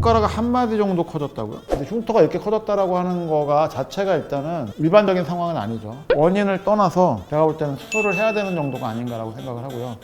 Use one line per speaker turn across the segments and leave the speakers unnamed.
손가락 한 마디 정도 커졌다고요? 근데 흉터가 이렇게 커졌다라고 하는 거가 자체가 일단은 일반적인 상황은 아니죠. 원인을 떠나서 제가 볼 때는 수술을 해야 되는 정도가 아닌가라고 생각을 하고요.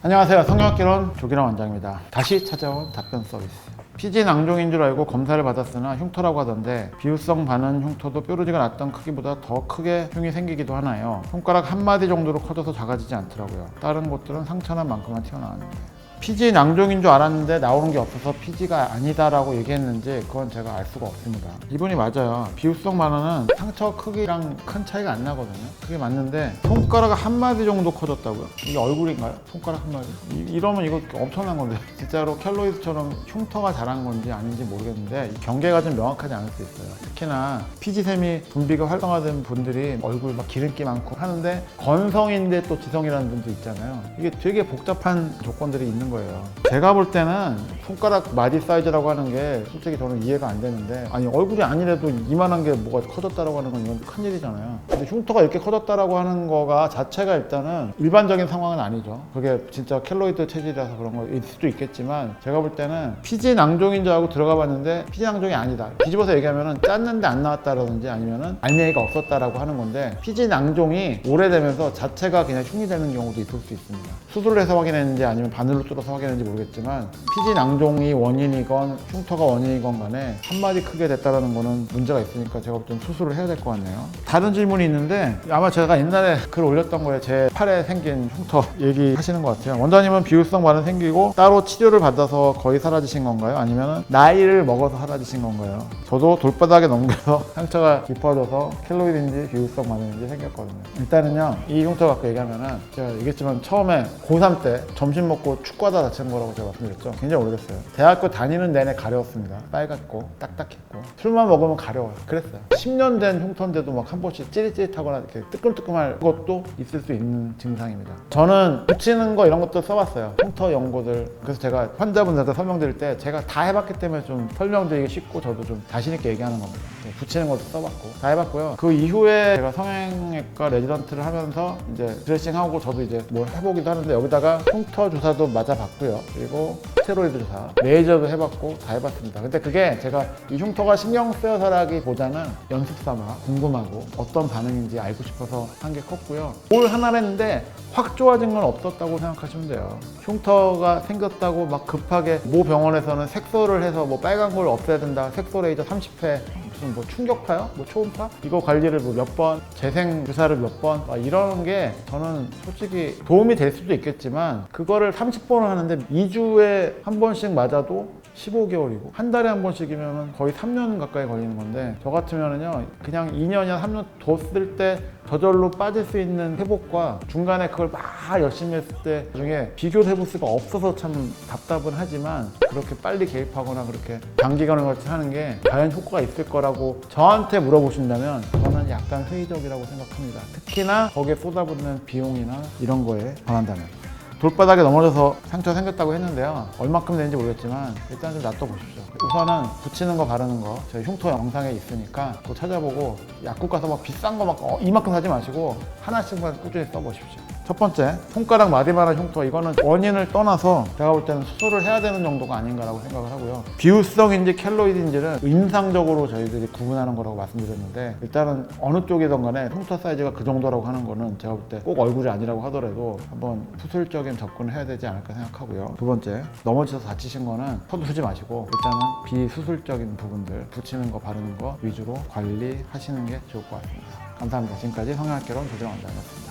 안녕하세요. 성형학개론 조기란 원장입니다. 다시 찾아온 답변 서비스. 피지 낭종인 줄 알고 검사를 받았으나 흉터라고 하던데 비유성 반응 흉터도 뾰루지가 났던 크기보다 더 크게 흉이 생기기도 하나요? 손가락 한 마디 정도로 커져서 작아지지 않더라고요. 다른 곳들은 상처난 만큼만 튀어나왔는데. 피지 낭종인 줄 알았는데 나오는 게 없어서 피지가 아니다라고 얘기했는지 그건 제가 알 수가 없습니다. 이분이 맞아요. 비유성 반응은 상처 크기랑 큰 차이가 안 나거든요. 그게 맞는데 손가락 한 마디 정도 커졌다고요? 이게 얼굴인가요? 손가락 한 마디? 이, 러면 이거 엄청난 건데 진짜로 켈로이드처럼 흉터가 자란 건지 아닌지 모르겠는데 이 경계가 좀 명확하지 않을 수 있어요. 특히나 피지샘이 분비가 활성화된 분들이 얼굴 막 기름기 많고 하는데 건성인데 또 지성이라는 분도 있잖아요. 이게 되게 복잡한 조건들이 있는 거예요. 제가 볼 때는 손가락 마디 사이즈라고 하는 게 솔직히 저는 이해가 안 되는데 아니 얼굴이 아니래도 이만한 게 뭐가 커졌다라고 하는 건 이건 큰일이잖아요. 근데 흉터가 이렇게 커졌다라고 하는 거가 자체가 일단은 일반적인 상황은 아니죠. 그게 진짜 켈로이드 체질이라서 그런 거일 수도 있겠지만 제가 볼 때는 피지 낭종인 줄 알고 들어가 봤는데 피지 낭종이 아니다. 뒤집어서 얘기하면은 짰는데 안 나왔다라든지 아니면은 알맹이가 없었다라고 하는 건데 피지 낭종이 오래되면서 자체가 그냥 흉이 되는 경우도 있을 수 있습니다. 수술을 해서 확인했는지 아니면 바늘로 뚫어 서 확인했는지 모르겠지만 피지 낭종이 원인이건 흉터가 원인이건 간에 한 마디 크게 됐다라는 거는 문제가 있으니까 제가 볼땐 수술을 해야 될 것 같네요. 다른 질문이 있는데 아마 제가 옛날에 글 올렸던 거에 제 팔에 생긴 흉터 얘기하시는 것 같아요. 원장님은 비율성 반응 생기고 따로 치료를 받아서 거의 사라지신 건가요? 아니면 나이를 먹어서 사라지신 건가요? 저도 돌바닥에 넘겨서 상처가 깊어져서 켈로이드인지 비율성 반응인지 생겼거든요. 일단은요 이 흉터 갖고 얘기하면은 제가 얘기했지만 처음에 고3 때 점심 먹고 축구 하다 다친 거라고 제가 말씀드렸죠. 굉장히 오래됐어요. 대학교 다니는 내내 가려웠습니다. 빨갛고 딱딱했고 술만 먹으면 가려워요. 그랬어요. 10년 된 흉터인데도 막 한 번씩 찌릿찌릿하거나 이렇게 뜨끔뜨끔할 것도 있을 수 있는 증상입니다. 저는 붙이는 거 이런 것도 써봤어요. 흉터 연고들. 그래서 제가 환자분들한테 설명드릴 때 제가 다 해봤기 때문에 좀 설명드리기 쉽고 저도 좀 자신 있게 얘기하는 겁니다. 네, 붙이는 것도 써봤고 다 해봤고요. 그 이후에 제가 성형외과 레지던트를 하면서 이제 드레싱하고 저도 이제 뭘 해보기도 하는데 여기다가 흉터 주사도 맞아봤고요. 그리고 스테로이드 주사, 레이저도 해봤고 다 해봤습니다. 근데 그게 제가 이 흉터가 신경 쓰여서라기보다는 연습 삼아 궁금하고 어떤 반응인지 알고 싶어서 한 게 컸고요. 올 하나를 했는데 확 좋아진 건 없었다고 생각하시면 돼요. 흉터가 생겼다고 막 급하게 모 병원에서는 색소를 해서 뭐 빨간 걸 없애야 된다. 색소 레이저 30회 무슨 뭐 충격파요? 뭐 초음파? 이거 관리를 뭐 몇 번, 재생 주사를 몇 번, 막 이런 게 저는 솔직히 도움이 될 수도 있겠지만 그거를 30번을 하는데 2주에 한 번씩 맞아도 15개월이고 한 달에 한 번씩이면 거의 3년 가까이 걸리는 건데 저 같으면은요 그냥 2년이나 3년 뒀을 때 저절로 빠질 수 있는 회복과 중간에 그걸 막 열심히 했을 때 중에 비교를 해볼 수가 없어서 참 답답은 하지만 그렇게 빨리 개입하거나 그렇게 장기간을 걸쳐 하는 게 과연 효과가 있을 거라고 저한테 물어보신다면 저는 약간 회의적이라고 생각합니다. 특히나 거기에 쏟아붓는 비용이나 이런 거에 관한다면. 돌바닥에 넘어져서 상처 생겼다고 했는데요. 얼마큼 되는지 모르겠지만 일단 좀 놔둬보십시오. 우선은 붙이는 거 바르는 거 저희 흉터 영상에 있으니까 그거 찾아보고 약국 가서 막 비싼 거 막 이만큼 사지 마시고 하나씩만 꾸준히 써보십시오. 첫 번째, 손가락 마디만한 흉터 이거는 원인을 떠나서 제가 볼 때는 수술을 해야 되는 정도가 아닌가라고 생각을 하고요. 비유성인지 켈로이드인지는 임상적으로 저희들이 구분하는 거라고 말씀드렸는데 일단은 어느 쪽이든 간에 흉터 사이즈가 그 정도라고 하는 거는 제가 볼 때 꼭 얼굴이 아니라고 하더라도 한번 수술적인 접근을 해야 되지 않을까 생각하고요. 두 번째, 넘어져서 다치신 거는 서두르지 마시고 일단은 비수술적인 부분들 붙이는 거 바르는 거 위주로 관리하시는 게 좋을 것 같습니다. 감사합니다. 지금까지 성형학개론 조정원장이었습니다.